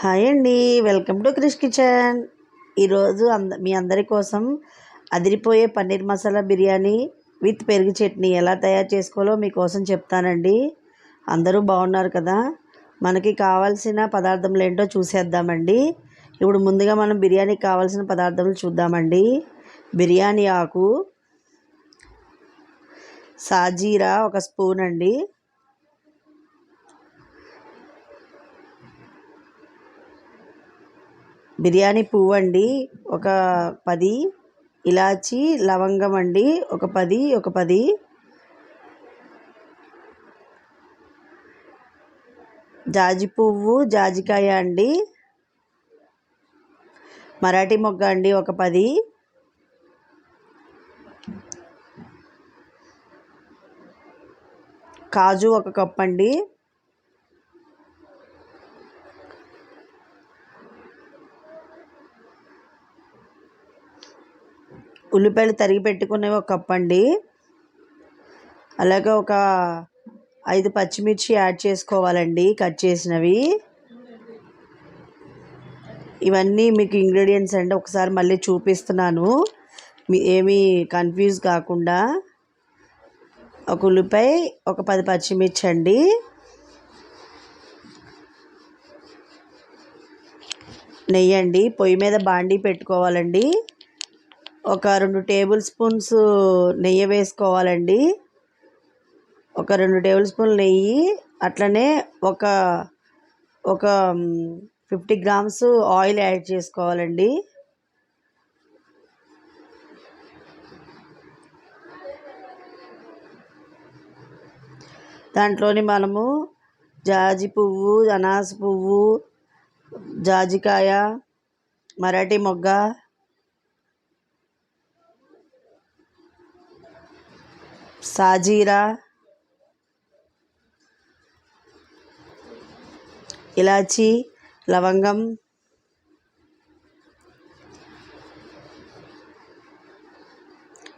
Hi అండి welcome to Krish kitchen. ఈరోజు అంద మీ అందరి కోసం అదిరిపోయే పన్నీర్ మసాలా బిర్యానీ విత్ పెరుగు చట్నీ ఎలా తయారు చేసుకోవాలో మీకోసం చెప్తానండి. అందరూ బాగున్నారు కదా? మనకి కావాల్సిన పదార్థములు ఏంటో చూసేద్దామండి. ఇప్పుడు ముందుగా మనం బిర్యానీకి కావాల్సిన పదార్థములు చూద్దామండి. బిర్యానీ ఆకు సాజీరా ఒక స్పూన్ అండి. బిర్యానీ పువ్వు అండి ఒక పది. ఇలాచి లవంగం అండి ఒక పది ఒక పది. జాజి పువ్వు జాజికాయ అండి. మరాఠీ మొగ్గ అండి ఒక పది. కాజు ఒక కప్ అండి ఉల్లిపాయలు తరిగి పెట్టుకునేవి ఒక కప్ అండి. అలాగే ఒక ఐదు పచ్చిమిర్చి యాడ్ చేసుకోవాలండి కట్ చేసినవి. ఇవన్నీ మీకు ఇంగ్రీడియంట్స్ అండి ఒకసారి మళ్ళీ చూపిస్తున్నాను. మీ ఏమీ కన్ఫ్యూజ్ కాకుండా. ఒక ఉల్లిపాయ ఒక పది పచ్చిమిర్చి అండి. నెయ్యండి పొయ్యి మీద బాండీ పెట్టుకోవాలండి. ఒక రెండు టేబుల్ స్పూన్స్ నెయ్యి వేసుకోవాలండి. ఒక రెండు టేబుల్ స్పూన్లు నెయ్యి అట్లనే ఒక ఒక ఫిఫ్టీ గ్రామ్స్ ఆయిల్ యాడ్ చేసుకోవాలండి. దాంట్లోని మనము జాజి పువ్వు అనాస పువ్వు జాజికాయ మరాఠీ మొగ్గ సాజీరా. ఇలాచి లవంగం.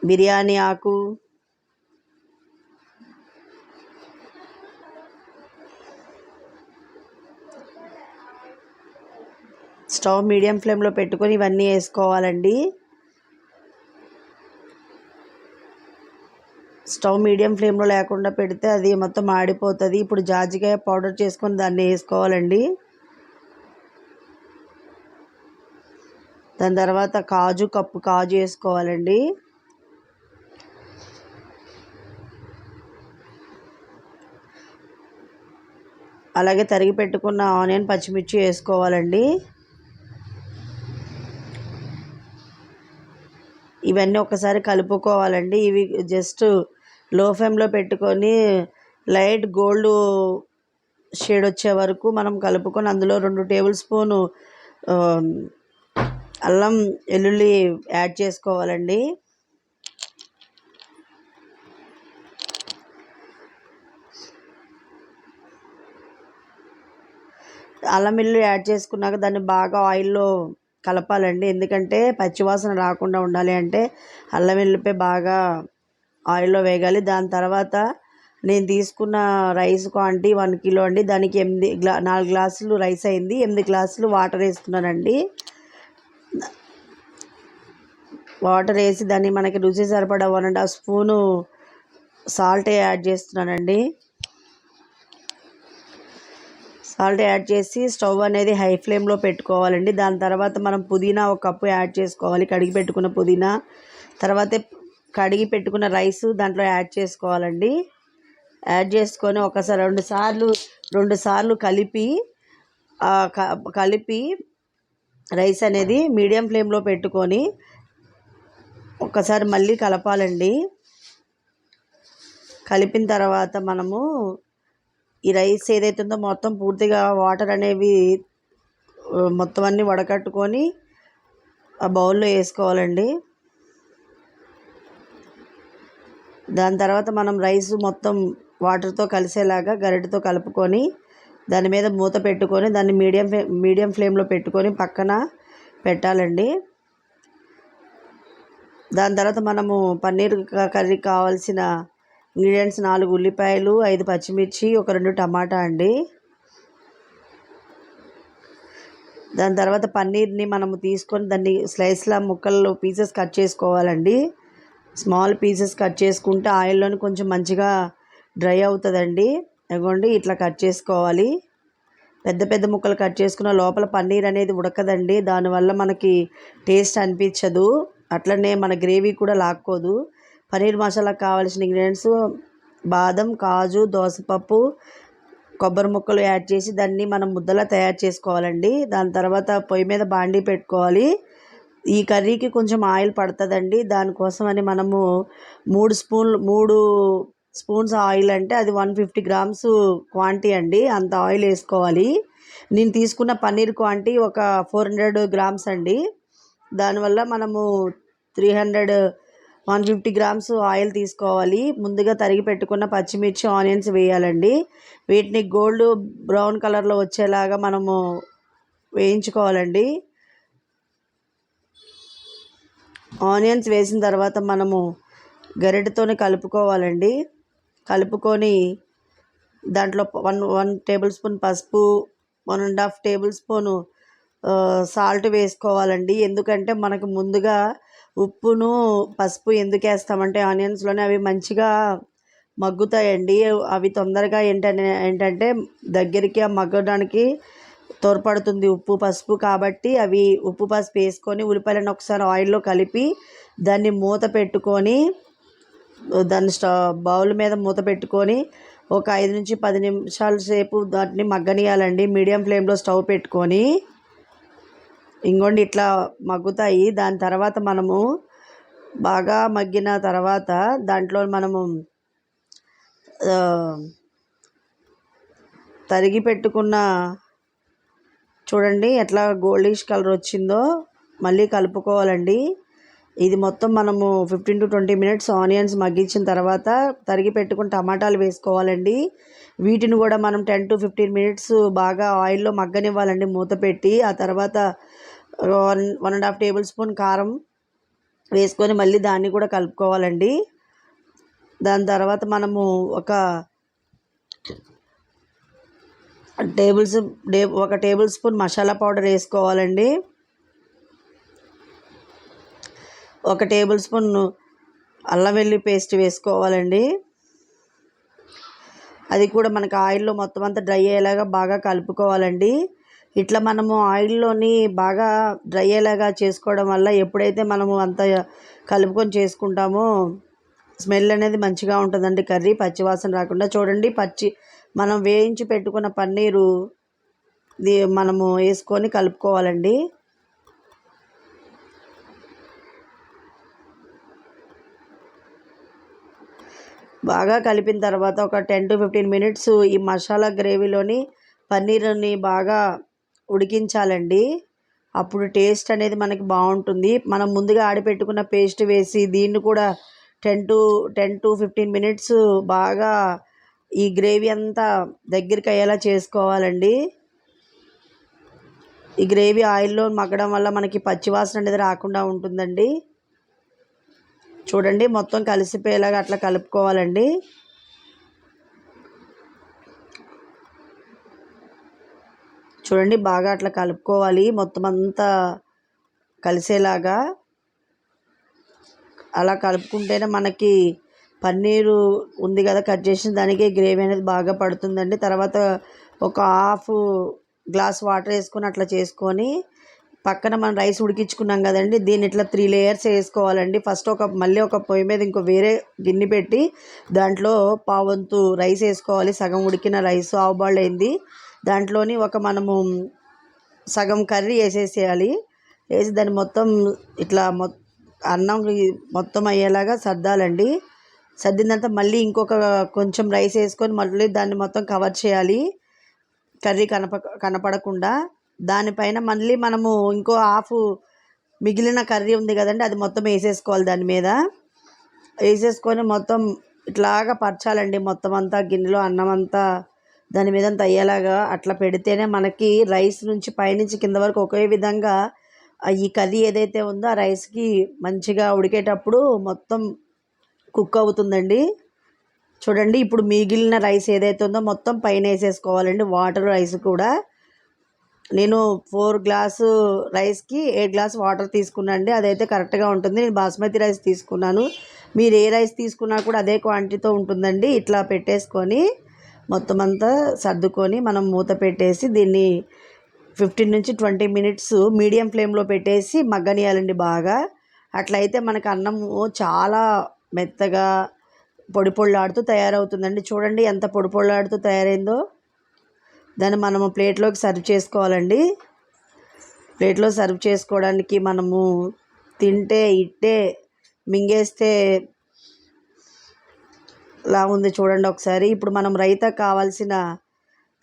బిర్యానీ ఆకు. స్టవ్ మీడియం ఫ్లేమ్లో పెట్టుకొని ఇవన్నీ వేసుకోవాలండి. స్టవ్ మీడియం ఫ్లేమ్లో లేకుండా పెడితే అది మొత్తం ఆడిపోతుంది. ఇప్పుడు జాజికాయ పౌడర్ చేసుకొని దాన్ని వేసుకోవాలండి. దాని తర్వాత కాజు కప్పు కాజు వేసుకోవాలండి. అలాగే తరిగి పెట్టుకున్న ఆనియన్ పచ్చిమిర్చి వేసుకోవాలండి. ఇవన్నీ ఒకసారి కలుపుకోవాలండి. ఇవి జస్ట్ లో ఫ్లేమ్లో పెట్టుకొని లైట్ గోల్డ్ షేడ్ వచ్చే వరకు మనం కలుపుకొని అందులో రెండు టేబుల్ స్పూను అల్లం వెల్లుల్లి యాడ్ చేసుకోవాలండి. అల్లం వెల్లుల్లి యాడ్ చేసుకున్నాక దాన్ని బాగా ఆయిల్లో కలపాలండి. ఎందుకంటే పచ్చివాసన రాకుండా ఉండాలి అంటే అల్లం వెల్లుల్లిపై బాగా ఆయిల్లో వేగాలి. దాని తర్వాత నేను తీసుకున్న రైస్ క్వాంటిటీ వన్ కిలో అండి. దానికి ఎనిమిది గ్లా నాలుగు గ్లాసులు రైస్ అయింది. ఎనిమిది గ్లాసులు వాటర్ వేస్తున్నానండి. వాటర్ వేసి దాన్ని మనకి రుచి సరిపడా one and half spoon salt add చేస్తున్నానండి. సాల్ట్ యాడ్ చేసి స్టవ్ అనేది హై ఫ్లేమ్లో పెట్టుకోవాలండి. దాని తర్వాత మనం పుదీనా ఒక కప్పు యాడ్ చేసుకోవాలి. కడిగి పెట్టుకున్న పుదీనా. తర్వాత కడిగి పెట్టుకున్న రైస్ దాంట్లో యాడ్ చేసుకోవాలండి. యాడ్ చేసుకొని ఒకసారి రెండు సార్లు రెండు సార్లు కలిపి కలిపి రైస్ అనేది మీడియం ఫ్లేమ్లో పెట్టుకొని ఒకసారి మళ్ళీ కలపాలండి. కలిపిన తర్వాత మనము ఈ రైస్ ఏదైతే ఉందో మొత్తం పూర్తిగా వాటర్ అనేవి మొత్తం అన్నీ వడకట్టుకొని ఆ బౌల్లో వేసుకోవాలండి. దాని తర్వాత మనం రైస్ మొత్తం వాటర్తో కలిసేలాగా గరిటతో కలుపుకొని దాని మీద మూత పెట్టుకొని దాన్ని మీడియం మీడియం ఫ్లేమ్లో పెట్టుకొని పక్కన పెట్టాలండి. దాని తర్వాత మనము పన్నీర్ కర్రీకి కావాల్సిన ఇంగ్రీడియంట్స్ నాలుగు ఉల్లిపాయలు ఐదు పచ్చిమిర్చి ఒక రెండు టమాటా అండి. దాని తర్వాత పన్నీర్ని మనము తీసుకొని దాన్ని స్లైస్లా ముక్కల్లో పీసెస్ కట్ చేసుకోవాలండి. స్మాల్ పీసెస్ కట్ చేసుకుంటే ఆయిల్లోని కొంచెం మంచిగా డ్రై అవుతుందండి. ఇదిగోండి ఇట్లా కట్ చేసుకోవాలి. పెద్ద పెద్ద ముక్కలు కట్ చేసుకున్న లోపల పన్నీర్ అనేది ఉడకదండి. దానివల్ల మనకి టేస్ట్ అనిపించదు. అట్లనే మన గ్రేవీ కూడా లాక్కోదు. పన్నీర్ మసాలాకు కావాల్సిన ఇంగ్రీడియంట్స్ బాదం కాజు దోసపప్పు కొబ్బరి ముక్కలు యాడ్ చేసి దాన్ని మనం ముద్దలా తయారు చేసుకోవాలండి. దాని తర్వాత పొయ్యి మీద బాండీ పెట్టుకోవాలి. ఈ కర్రీకి కొంచెం ఆయిల్ పడుతుందండి. దానికోసమని మనము మూడు స్పూన్లు మూడు స్పూన్స్ ఆయిల్ అంటే అది వన్ ఫిఫ్టీ గ్రామ్స్ క్వాంటిటీ అండి. అంత ఆయిల్ వేసుకోవాలి. నేను తీసుకున్న పన్నీర్ క్వాంటిటీ ఒక ఫోర్ హండ్రెడ్ గ్రామ్స్ అండి. దానివల్ల మనము three hundred one fifty grams oil తీసుకోవాలి. ముందుగా తరిగి పెట్టుకున్న పచ్చిమిర్చి ఆనియన్స్ వేయాలండి. వీటిని గోల్డ్ బ్రౌన్ కలర్లో వచ్చేలాగా మనము వేయించుకోవాలండి. ఆనియన్స్ వేసిన తర్వాత మనము గరిటెతోనే కలుపుకోవాలండి. కలుపుకొని దాంట్లో వన్ వన్ టేబుల్ స్పూన్ పసుపు one and half tablespoon salt వేసుకోవాలండి. ఎందుకంటే మనకు ముందుగా ఉప్పును పసుపు ఎందుకు వేస్తామంటే ఆనియన్స్లోనే అవి మంచిగా మగ్గుతాయండి. అవి తొందరగా ఏంటంటే ఏంటంటే దగ్గరికి మగ్గడానికి తోడ్పడుతుంది ఉప్పు పసుపు కాబట్టి అవి ఉప్పు పసుపు వేసుకొని ఉల్లిపాయలను ఒకసారి ఆయిల్లో కలిపి దాన్ని మూత పెట్టుకొని దాన్ని స్టవ్ బౌల్ మీద మూత పెట్టుకొని ఒక ఐదు నుంచి పది నిమిషాల సేపు దాన్ని మగ్గనియాలండి. మీడియం ఫ్లేమ్లో స్టవ్ పెట్టుకొని ఇంకోండి ఇట్లా మగ్గుతాయి. దాని తర్వాత మనము బాగా మగ్గిన తర్వాత దాంట్లో మనము తరిగి పెట్టుకున్న చూడండి ఎట్లా గోల్డిష్ కలర్ వచ్చిందో. మళ్ళీ కలుపుకోవాలండి. ఇది మొత్తం మనము fifteen to twenty minutes onions మగ్గించిన తర్వాత తరిగి పెట్టుకుని టమాటాలు వేసుకోవాలండి. వీటిని కూడా మనం టెన్ టు ఫిఫ్టీన్ మినిట్స్ బాగా ఆయిల్లో మగ్గనివ్వాలండి మూత పెట్టి. ఆ తర్వాత one one and half tablespoon కారం వేసుకొని మళ్ళీ దాన్ని కూడా కలుపుకోవాలండి. దాని తర్వాత మనము ఒక టేబుల్స్ డే ఒక టేబుల్ స్పూన్ మసాలా పౌడర్ వేసుకోవాలండి. ఒక టేబుల్ స్పూన్ అల్లం వెల్లి పేస్ట్ వేసుకోవాలండి. అది కూడా మనకు ఆయిల్లో మొత్తం అంతా డ్రై అయ్యేలాగా బాగా కలుపుకోవాలండి. ఇట్లా మనము ఆయిల్లోని బాగా డ్రై అయ్యేలాగా చేసుకోవడం వల్ల ఎప్పుడైతే మనము అంత కలుపుకొని చేసుకుంటామో స్మెల్ అనేది మంచిగా ఉంటుందండి. కర్రీ పచ్చివాసన రాకుండా చూడండి. పచ్చి మనం వేయించి పెట్టుకున్న పన్నీరు మనము వేసుకొని కలుపుకోవాలండి. బాగా కలిపిన తర్వాత ఒక టెన్ టు ఫిఫ్టీన్ మినిట్స్ ఈ మసాలా గ్రేవీలోని పన్నీర్ని బాగా ఉడికించాలండి. అప్పుడు టేస్ట్ అనేది మనకి బాగుంటుంది. మనం ముందుగా ఆడిపెట్టుకున్న పేస్ట్ వేసి దీన్ని కూడా ten to ten to fifteen minutes బాగా ఈ గ్రేవీ అంతా దగ్గరికి అయ్యేలా చేసుకోవాలండి. ఈ గ్రేవీ ఆయిల్లో మగ్గడం వల్ల మనకి పచ్చివాసన అనేది రాకుండా ఉంటుందండి. చూడండి మొత్తం కలిసిపోయేలాగా అట్లా కలుపుకోవాలండి. చూడండి బాగా అట్లా కలుపుకోవాలి. మొత్తం అంతా కలిసేలాగా. అలా కలుపుకుంటేనే మనకి పన్నీరు ఉంది కదా కట్ చేసిన దానికి గ్రేవీ అనేది బాగా పడుతుందండి. తర్వాత ఒక హాఫ్ గ్లాస్ వాటర్ వేసుకొని అట్లా చేసుకొని పక్కన మనం రైస్ ఉడికించుకున్నాం కదండి దీన్ని ఇట్లా త్రీ లేయర్స్ వేసుకోవాలండి. ఫస్ట్ ఒక మళ్ళీ ఒక పొయ్యి మీద ఇంకో వేరే గిన్నె పెట్టి దాంట్లో పావంతు రైస్ వేసుకోవాలి. సగం ఉడికిన రైస్ ఆవు అయింది. దాంట్లోని ఒక మనము సగం కర్రీ వేసేసేయాలి. వేసి దాన్ని మొత్తం ఇట్లా మొ అన్నం మొత్తం అయ్యేలాగా సర్దాలండి. సర్దిన తర్వాత మళ్ళీ ఇంకొక కొంచెం రైస్ వేసుకొని మళ్ళీ దాన్ని మొత్తం కవర్ చేయాలి. కర్రీ కనప కనపడకుండా దానిపైన మళ్ళీ మనము ఇంకో హాఫ్ మిగిలిన కర్రీ ఉంది కదండి అది మొత్తం వేసేసుకోవాలి దాని మీద. వేసేసుకొని మొత్తం ఇట్లాగా పరచాలండి మొత్తం అంతా గిన్నెలో అన్నం అంతా దాని మీద అంత అయ్యేలాగా అట్లా పెడితేనే మనకి రైస్ నుంచి పైనుంచి కింద వరకు ఒకే విధంగా ఈ కర్రీ ఏదైతే ఉందో ఆ రైస్కి మంచిగా ఉడికేటప్పుడు మొత్తం కుక్ అవుతుందండి. చూడండి ఇప్పుడు మిగిలిన రైస్ ఏదైతే ఉందో మొత్తం పైన వేసేసుకోవాలండి వాటర్ రైస్ కూడా. నేను ఫోర్ గ్లాసు రైస్కి ఎయిట్ గ్లాస్ వాటర్ తీసుకున్నాను అండి అదైతే కరెక్ట్గా ఉంటుంది. నేను బాస్మతి రైస్ తీసుకున్నాను. మీరు ఏ రైస్ తీసుకున్నా కూడా అదే క్వాంటిటీతో ఉంటుందండి. ఇట్లా పెట్టేసుకొని మొత్తం అంతా సర్దుకొని మనం మూత పెట్టేసి దీన్ని ఫిఫ్టీన్ నుంచి ట్వంటీ మినిట్స్ మీడియం ఫ్లేమ్లో పెట్టేసి మగ్గనియాలండి బాగా. అట్లయితే మనకు అన్నము చాలా మెత్తగా పొడి పొళ్ళాడుతూ తయారవుతుందండి. చూడండి ఎంత పొడి పొళ్ళాడుతూ తయారైందో. దాన్ని మనము ప్లేట్లోకి సర్వ్ చేసుకోవాలండి. ప్లేట్లో సర్వ్ చేసుకోవడానికి మనము తింటే ఇట్టే మింగేస్తే లా ఉంది చూడండి ఒకసారి. ఇప్పుడు మనం రైతా కావాల్సిన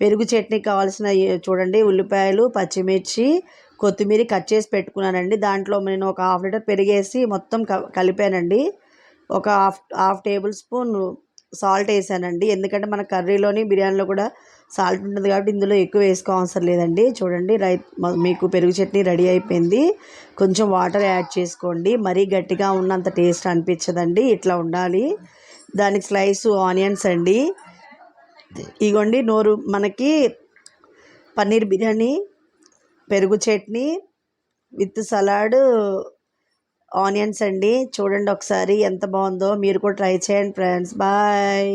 పెరుగు చట్నీ కావాల్సిన చూడండి ఉల్లిపాయలు పచ్చిమిర్చి కొత్తిమీర కట్ చేసి పెట్టుకున్నానండి. దాంట్లో నేను ఒక హాఫ్ లీటర్ పెరిగేసి మొత్తం కలిపానండి. ఒక half half tablespoon salt వేసానండి. ఎందుకంటే మన కర్రీలోని బిర్యానీలో కూడా సాల్ట్ ఉంటుంది కాబట్టి ఇందులో ఎక్కువ వేసుకో అవసరం లేదండి. చూడండి రై మీకు పెరుగు చట్నీ రెడీ అయిపోయింది. కొంచెం వాటర్ యాడ్ చేసుకోండి. మరీ గట్టిగా ఉన్నంత టేస్ట్ అనిపించదండి. ఇట్లా ఉండాలి. దానికి స్లైస్ ఆనియన్స్ అండి. ఇగోండి నోరు మనకి పన్నీర్ బిర్యానీ పెరుగు చట్నీ విత్ సలాడ్ ఆనియన్స్ అండి. చూడండి ఒకసారి ఎంత బాగుందో. మీరు కూడా ట్రై చేయండి ఫ్రెండ్స్. బాయ్.